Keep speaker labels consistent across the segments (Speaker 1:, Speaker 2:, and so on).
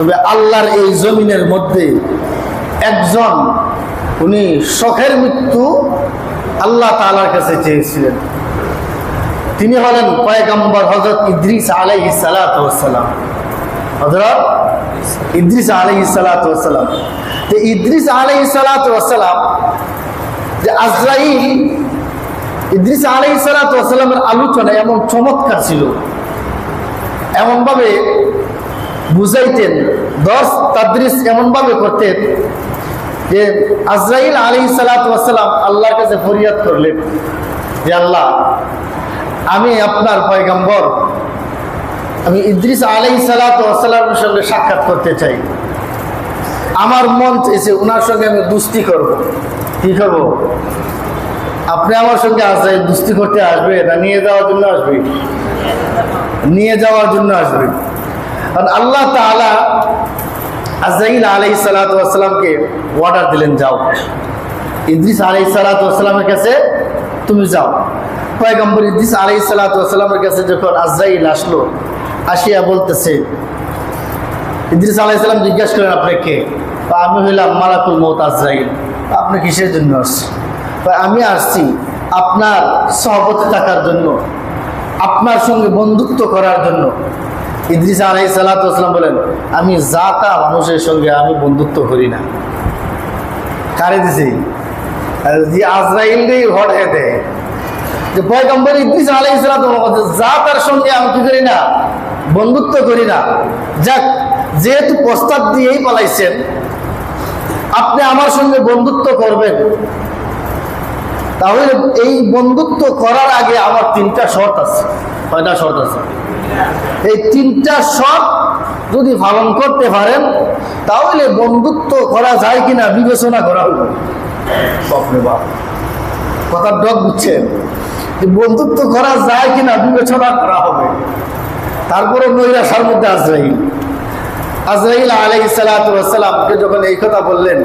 Speaker 1: তবে আল্লাহর এই জমিনের মধ্যে একজন, উনি শখের মৃত্যু আল্লাহ তালার কাছে চেয়েছিলেন। তিনি হলেন পয়গম্বর হজরত ইদ্রিস আলাই সালাতাম হজরত ইদ্রিস আলাই সালাতাম যে ইদ্রিস আলাই সালাতাম যে আজরাইল, ইদ্রিস আলাই সালাতামের আলোচনা এমন চমৎকার ছিল। এমনভাবে বুঝাইতেন। দশ তাদ্রিস এমনভাবে করতেন যে আজরাইল আলী সালাতাম আল্লাহর কাছে ফরিয়াদ করলেন যে আল্লাহ, আমি আপনার পয়গম্বর, আমি ইদ্রিস আলাই সালাতামের সঙ্গে সাক্ষাৎ করতে চাই। আমার মন চেয়েছে ওনার সঙ্গে আমি দুস্তি করব। কি করব? আপনি আমার সঙ্গে আজরাইল দুস্তি করতে আসবে না, নিয়ে যাওয়ার জন্য আসবে নিয়ে যাওয়ার জন্য আসবে কারণ আল্লাহ তালা আজরাইল আলাই সালাতামকে অর্ডার দিলেন, যাও। ইদ্রিস আলাই সালাতামের কাছে তুমি যাও। পয়গম্বর ইদ্রিস আলাই সালাতামের কাছে যখন আজরাইল আসলো, আসিয়া বলতেছে, ইদ্রিস আলাইসাল্লাম জিজ্ঞাসা করেন, আপনি কে? আমি হইলাম মালাকুল মৌত আজরাইল। আপনি কিসের জন্য আসছেন? বা আমি আসছি আপনার সহপতি থাকার জন্য, আপনার সঙ্গে বন্ধুত্ব করার জন্য। ইদ্রিস আলাই সালাতাম বলেন, আমি জাতা মানুষের সঙ্গে আমি বন্ধুত্ব করি না। কারে দিছি? যে আজরাইল দিয়ে হটে দেয় যে পয়গম্বর ইদ্রিস আলাই সালাতাম জাতার সঙ্গে আমি কি করি না? বন্ধুত্ব করি না। যাক, যেহেতু প্রস্তাব দিয়েই পালাইছেন, আপনি আমার সঙ্গে বন্ধুত্ব করবেন। তাহলে এই বন্ধুত্ব করার আগে আমার তিনটা শর্ত আছে। কয়টা শর্ত আছে? এই তিনটা শর্ত যদি পালন করতে পারেন, তাহলে বন্ধুত্ব করা যায় কিনা বিবেচনা করা হবে বাপরে বাপ কথার ডক বুঝছেন? যে বন্ধুত্ব করা যায় কিনা বিবেচনা করা হবে। তারপরে নৈরাশার মধ্যে আজরাইল। আজরাইল আলাই সালাতামকে যখন এই কথা বললেন,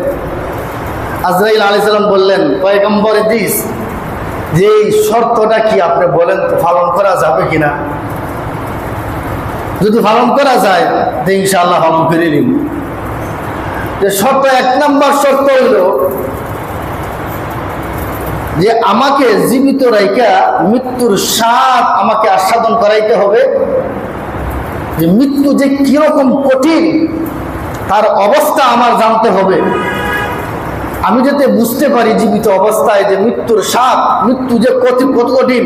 Speaker 1: আজরাইল আলি সাল্লাম বললেন, পয়গম্বরে দিস যে এই শর্তটা কি আপনি বলেন তো পালন করা যাবে কিনা? যদি পালন করা যায়, তো ইনশাআল্লাহ পালন করে নিব। যে শর্ত এক নম্বর শর্ত হইল যে আমাকে জীবিত রাইকা মৃত্যুর স্বাদ আমাকে আস্বাদন করাইতে হবে। যে মৃত্যু যে কীরকম কঠিন, তার অবস্থা আমার জানতে হবে। আমি যাতে বুঝতে পারি জীবিত অবস্থায় যে মৃত্যুর স্বাদ, মৃত্যু যে কত কঠিন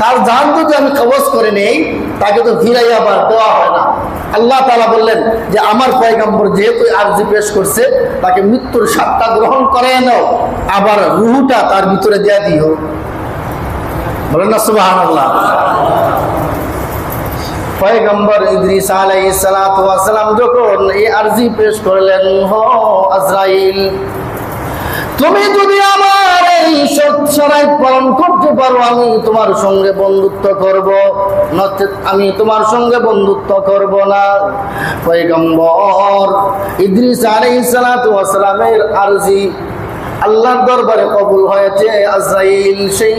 Speaker 1: তার জান যদি আমি কবজ করে নেই, তাকে তো ফিরাই আবার দেওয়া হয় না। আল্লাহ তালা বললেন যে, আমার পয়গম্বর যেহেতু আর্জি পেশ করছে, তাকে মৃত্যুর সাতটা গ্রহণ করে নাও, আবার রুহুটা তার ভিতরে দেয়া দিও। বলেন না সুবাহ আল্লাহ পয়গম্বর ইদ্রিস সালাতু ওয়াসালাম যখন এই আরজি পেশ করলেন হো আজরাইল তুমি যদি আমার এই সৎসরাই পালন করতে পারো, আমি তোমার সঙ্গে বন্ধুত্ব করব। নচেত আমি তোমার সঙ্গে বন্ধুত্ব করব না। পয়গম্বর ইদ্রিস আলাইহিস সালাতু ওয়াসালামের আরজি আল্লাহর দরবারে কবুল হয়েছে, আজরাইল সেই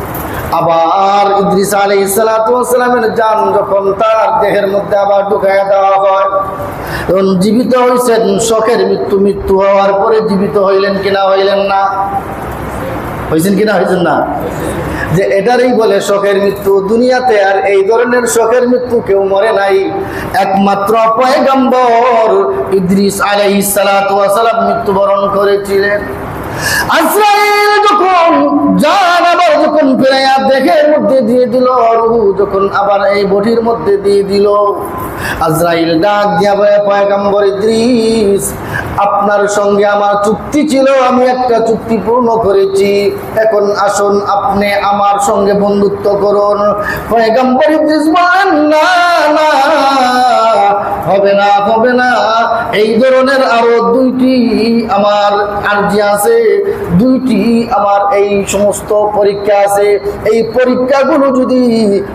Speaker 1: আবার ইদ্রিস আলাইহিস সালাতু যান যখন তার দেহের মধ্যে আবার ঢুকাইয়া দেওয়া হয়, তখন জীবিত হয়েছেন শখের মৃত্যু মৃত্যু হওয়ার পরে জীবিত হইলেন কিনা হইলেন না? হয়েছেন কিনা হয়েছেন না? যে এটারই বলে শখের মৃত্যু, দুনিয়াতে আর এই ধরনের শখের মৃত্যু কেউ মরে নাই। একমাত্র পয়গম্বর ইদ্রিস আলাইহিস সালাতু মৃত্যুবরণ করেছিলেন। আজরাইল যখন জান আবার যখন ফেরাইয়া দেখের মধ্যে দিয়ে দিল, রুহু যখন আবার এই বটির মধ্যে দিয়ে দিল, আজরাইল ডাক দিয়া পায়গাম্বর ইদ্রিস আপনার সঙ্গে আমার চুক্তি ছিল, আমি একটা চুক্তি পূর্ণ করেছি। এখন আসুন, আপনি আমার সঙ্গে বন্ধুত্ব করুন। না না, হবে না হবে না। এই ধরনের আরও দুইটি আমার আর্জি আছে। দুইটি আমার এই সমস্ত পরীক্ষা আছে। এই পরীক্ষাগুলো যদি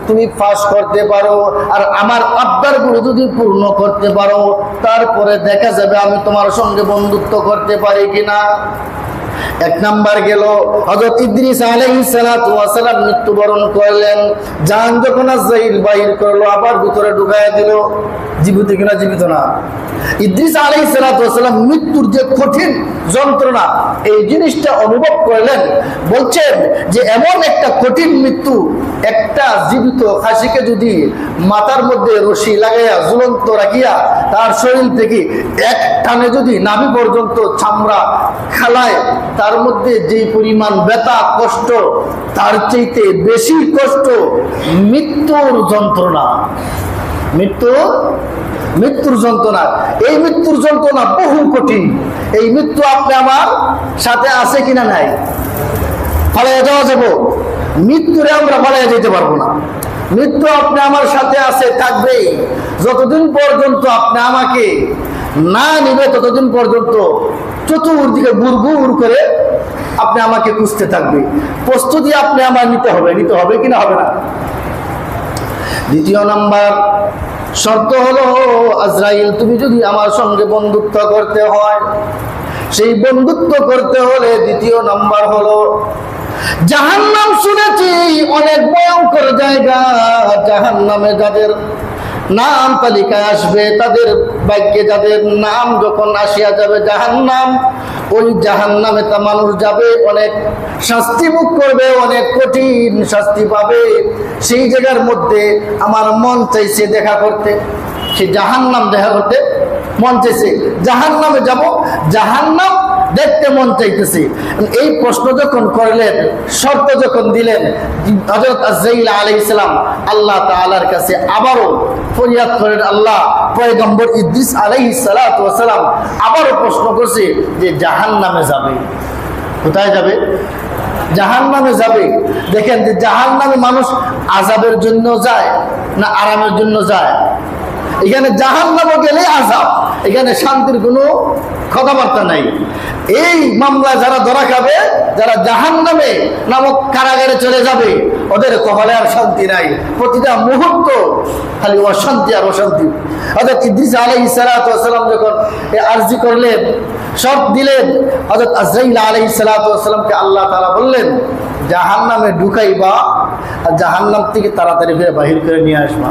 Speaker 1: তুমি পাস করতে পারো, আর আমার আবদারগুলো যদি পূর্ণ করতে পারো, তারপরে দেখা যাবে আমি তোমার সঙ্গে বন্ধুত্ব করতে পারি কিনা। এক নাম্বার গেল, হযরত ইদ্রিস আলাইহিস সালাতু ওয়াস সালাম মৃত্যুবরণ করলেন। জান যখন আজরাইল বাহির করল, আবার ভিতরে ঢুকায়া দিল। জীবিত কিনা জীবিত না। ইদ্রিস আলাইহিস সালাতু ওয়াস সালাম মৃত্যুর যে কঠিন যন্ত্রণা, এই জিনিসটা অনুভব করলেন। বলছেন যে এমন একটা কঠিন মৃত্যু, একটা জীবিত খাসিকে যদি মাথার মধ্যে রশি লাগাইয়া, ঝুলন্ত রাখিয়া, তার শরীর থেকে এক টানে যদি নাভি পর্যন্ত চামড়া খালায় তার মধ্যে যে পরিমাণ ব্যথা, কষ্ট, তার চাইতে বেশি কষ্ট মৃত্যুর যন্ত্রণা। মৃত্যু? মৃত্যুর যন্ত্রণা। এই মৃত্যুর যন্ত্রণা বহু কঠিন। এই মৃত্যু আপনি আমার সাথে আছে কিনা নাই? পালিয়ে যাওয়া যাব। মৃত্যুরে আমরা পালিয়ে যেতে পারব না। মৃত্যু আপনি আমার সাথে আছে, থাকবেই। যতদিন পর্যন্ত আপনি আমাকে না নিবে, ততদিন পর্যন্ত চতুর্দিকে বুরগুর করে আপনি আমাকে খুঁজতে থাকবে। প্রস্তুতি আপনি আমার নিতে হবে নিতে হবে কিনা হবে না? দ্বিতীয় নাম্বার, শর্ত হলো, আজরাইল, তুমি যদি আমার সঙ্গে বন্ধুত্ব করতে হয়, সেই বন্ধুত্ব করতে হলে দ্বিতীয় নাম্বার হলো, জাহান্নাম শুনেছি, অনেক ভয়ঙ্কর জায়গা, জাহান্নামে যাদের নাম তালিকায় আসবে, তাদের ভাগ্যে যাদের নাম যখন আসিয়া যাবে জাহান্নাম, ওই জাহান্নামে তা মানুষ যাবে, অনেক শাস্তি মুখ করবে, অনেক কঠিন শাস্তি পাবে। সেই জায়গার মধ্যে আমার মন চাইছে দেখা করতে। সে জাহান্নাম দেখা করতে মন চাইছে। জাহান্নামে যাব, জাহান্নাম দেখতে মন চাইতেছে। এই প্রশ্ন যখন করলেন, শর্ত যখন দিলেন হজরত আজাইল আলাইহিস সালাম আল্লাহ তাআলার কাছে আবারও ফরিয়াদ করেন, আল্লাহ, পয়গম্বর ইদ্রিস আলাইহিস সালাতু সালাম আবারও প্রশ্ন করছে যে জাহান নামে যাবে। কোথায় যাবে? জাহান নামে যাবে। দেখেন যে জাহান নামে মানুষ আজাবের জন্য যায় না আরামের জন্য যায়? এখানে জাহান নামে গেলে আজাব এখানে শান্তির কোনো কথাবার্তা নাই। এই মামলা যারা ধরা খাবে, যারা জাহান নামে নামক কারাগারে চলে যাবে, ওদের কপালে আর শান্তি নাই। প্রতিটা মুহূর্ত খালি অশান্তি আর অশান্তি। অর্থাৎ ইদ্রিস আলাই সালাম যখন আর্জি করলেন সব দিলেন অর্থাৎ আজরাইল আলাই সালাতামকে আল্লাহ তারা বললেন জাহান নামে ঢুকাইবা আর জাহান্নাম থেকে তাড়াতাড়ি ফিরে বাহির করে নিয়ে আসবা।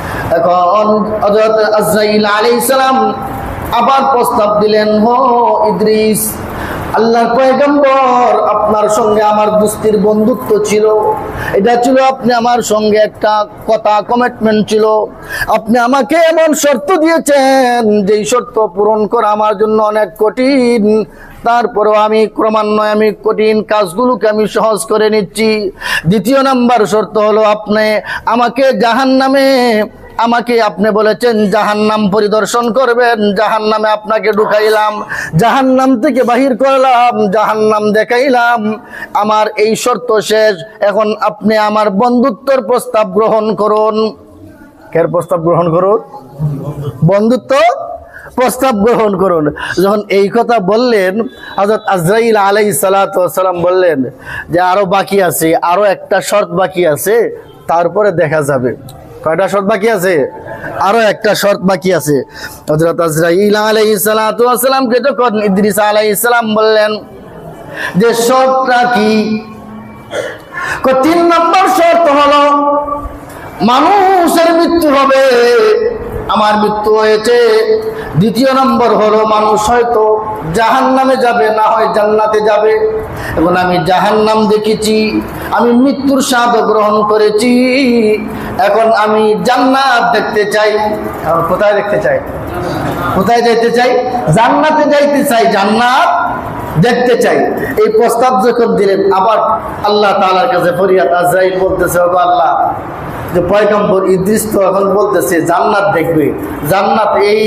Speaker 1: এখন সালাম আবার প্রস্তাব দিলেন, হো ইদ্রিস, আল্লাহর পয়গম্বর, আপনার সঙ্গে আমার দুস্তির বন্ধুত্ব ছিল। এটা ছিল আপনি আমার সঙ্গে একটা কথা কমিটমেন্ট ছিল। আপনি আমাকে এমন শর্ত দিয়েছেন, যেই শর্ত পূরণ করা আমার জন্য অনেক কঠিন। তারপরেও আমি ক্রমান্বয়ে আমি কঠিন কাজগুলোকে আমি সহজ করে নিচ্ছি। দ্বিতীয় নাম্বার শর্ত হলো, আপনি আমাকে জাহান নামে আমাকে আপনি বলেছেন জাহান্নাম পরিদর্শন করবেন জাহান্নামে আপনাকে ঢুকাইলাম জাহান্নাম থেকে বাহির করলাম জাহান্নাম দেখাইলাম। আমার এই শর্ত শেষ। এখন আপনি আমার বন্ধুত্বর প্রস্তাব গ্রহণ করুন। কের প্রস্তাব গ্রহণ করুন? বন্ধুত্ব প্রস্তাব গ্রহণ করুন। যখন এই কথা বললেন হজরত আজরাইল আলাই সালাম বললেন যে আরও বাকি আছে আরও একটা শর্ত বাকি আছে তারপরে দেখা যাবে। কয়টা শর্ত বাকি আছে? আরও একটা শর্ত বাকি আছে। হযরত আজরাইল আলাইহিস সালাতু ওয়াস সালামকে যখন ইদ্রিস আলাইহিস সালাম বললেন যে, শর্তটা কি? তিন নম্বর শর্ত হলো, মানুষের মৃত্যু হবে, আমার মৃত্যু হয়েছে। দ্বিতীয় নম্বর হলো, মানুষ হয়তো জাহান নামে যাবে, না হয় জান্নাতে যাবে। এবং আমি জাহান নাম দেখেছি, আমি মৃত্যুর স্বাদ গ্রহণ করেছি। এখন আমি জান্নাত দেখতে চাই। কোথায় দেখতে চাই? কোথায় যাইতে চাই? জান্নাতে যাইতে চাই, জান্নাত দেখতে চাই। এই প্রস্তাব যখন দিলেন, আবার আল্লাহ তাআলার কাছে ফরিয়াদ আজরাইল বলতেছে আল্লাহ যে পয়গম্বর ইদ্রিস তো এখন বলতেছে, জান্নাত দেখবে। জান্নাত এই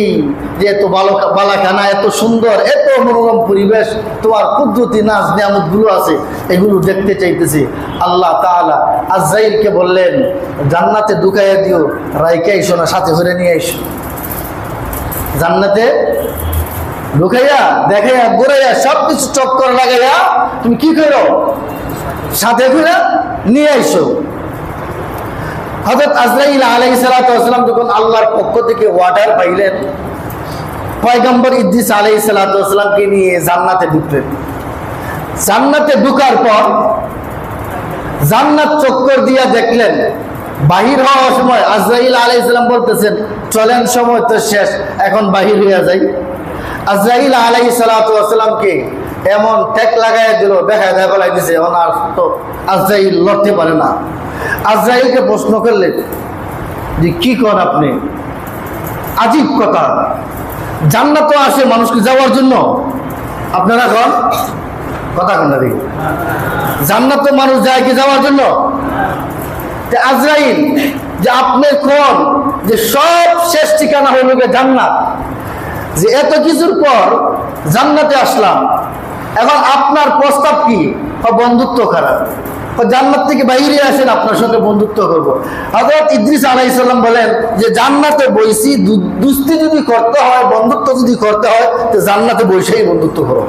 Speaker 1: যে এত ভালো বালাখানা, এত সুন্দর, এত মনোরম পরিবেশ, তোমার কুদরতি নাচ নিয়ামতগুলো আছে, এগুলো দেখতে চাইতেছে। আল্লাহ তাআলা আজরাইলকে বললেন, জান্নাতে ঢুকাইয়া দিও রাইকে আইসো না, সাথে করে নিয়ে এসো। জান্নাতে ঢুকাইয়া, দেখাইয়া, ঘুরাইয়া সব কিছু চক্কর লাগাইয়া তুমি কি করো? সাথে করে নিয়ে আইসো হজরত আজরাইল আলাই সালাতাম যখন আল্লাহর পক্ষ থেকে ওয়ার্ডার পাইলেন, পয়গম্বর ইদ্দিস আলাই সালাতামকে নিয়ে জান্নাতে ঢুকলেন। জান্নাতে ঢুকার পর জান্নাত চক্কর দিয়া দেখলেন, বাহির হওয়ার সময় আজরাইল আলাই ইসলাম বলতেছেন, চলেন, সময় তো শেষ, এখন বাহির হইয়া যাই। আজরাইল আলাই সালাতামকে এমন টেক লাগাই দিল, দেখা দেখা বলাই দিছে আর তো আজরাইল লড়তে পারে না। আজরাইলকে প্রশ্ন করলেন যে কি কর আপনি? আজীব কথা। জান্নাত আসে মানুষকে যাওয়ার জন্য। আপনারা কন? কথা কন দেখি। জান্নাত মানুষ যায় কি যাওয়ার জন্য? আজরাইল, যে আপনি কোন, যে সব শেষ ঠিকানা হইল জান্নাত। যে এত কিছুর পর জান্নাতে আসলাম। এখন আপনার প্রস্তাব কি? বন্ধুত্ব খারাপ। জান্নাত থেকে বাইরে আসেন, আপনার সঙ্গে বন্ধুত্ব করব। হজরত ইদ্রিস আলাইসাল্লাম বলেন যে, জান্নাতে বইসি দু- দুস্তি যদি করতে হয়, বন্ধুত্ব যদি করতে হয়, তো জান্নাতে বইসেই বন্ধুত্ব করো।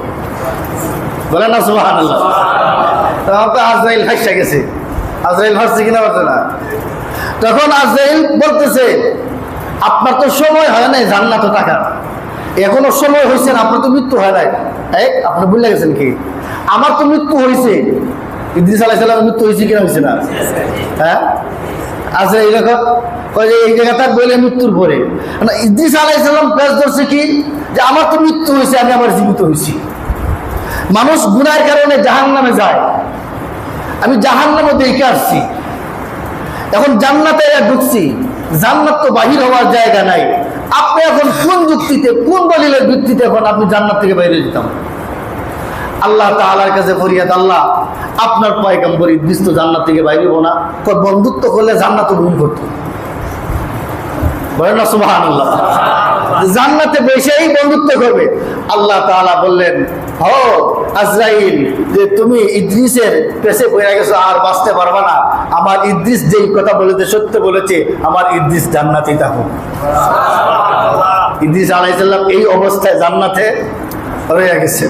Speaker 1: বলেন না সুবাহ তখন তো আজরাইল হাসা গেছে। আজরাইল হাসছে কিনা পারছে না। তখন আজরাইল বলতেছে, আপনার তো সময় হয় নাই জান্নাত টাকা এখনও সময় হয়েছে আপনার তো মৃত্যু হয় নাই। আপনি ভুলে গেছেন কি? আমার তো মৃত্যু হয়েছে ইদ্রিস আলাইসাল্লামের মৃত্যু হয়েছে কিনা হয়েছে না? হ্যাঁ? আচ্ছা যে এই জায়গাটা বলে মৃত্যুর পরে। ইদ্রিস আলাইসাল্লাম পেশ ধরছে কি? যে আমার তো মৃত্যু হয়েছে আমি আবার জীবিত হয়েছি মানুষ গুনার কারণে জাহান নামে যায়। আমি জাহান নামে দেখে আসছি। এখন জান্নাতে ঢুকছি। জান্নাত তো বাহির হওয়ার জায়গা নাই। আপনি এখন কোন যুক্তিতে, কোন দলিলের ভিত্তিতে এখন আপনি জান্নাত থেকে বাইরে যেতাম? আল্লাহ তাআলার কাছে ফরিয়াদ, আল্লাহ, আপনার পয়গম্বর বিস্ত জান্নাত থেকে বাইরে না। বন্ধুত্ব করলে জান্নাত ভুল করতো। বলেন না সুবহানাল্লাহ। জান্নাতে বসেই বন্ধুত্ব করবে। আল্লাহ তাআলা বললেন হো আজরাইল যে তুমি ইদ্রিসের পেছে পড়ে গেছো আর বাঁচতে পারবে না। আমার ইদ্রিস যেই কথা বলেছে সত্য বলেছে আমার ইদ্রিস জান্নাতি দেখো ইদ্রিস আলাইসাল্লাম এই অবস্থায় জান্নাতে রয়ে গেছে।